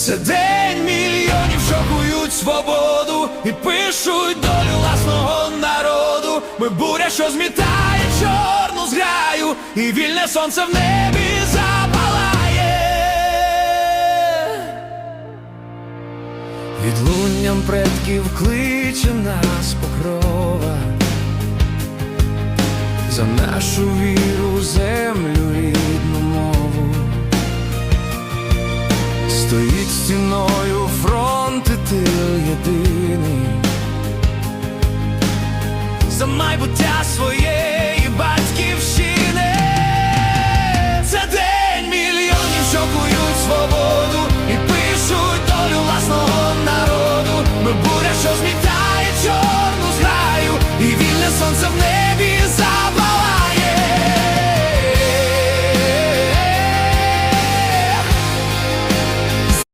Це день мільйонів, що кують свободу і пишуть долю власного народу. Ми буря, що змітає чорну зграю, і вільне сонце в небі запалає. Відлунням предків кличе нас покрова за нашу віру, землю, стоїть стіною фронт, і ти єдиний. За майбуття своєї батьківщини, це день мільйонів, що кують свободу і пишуть долю власного народу. Ми буря, що змітає чорну зграю, і вільне сонце.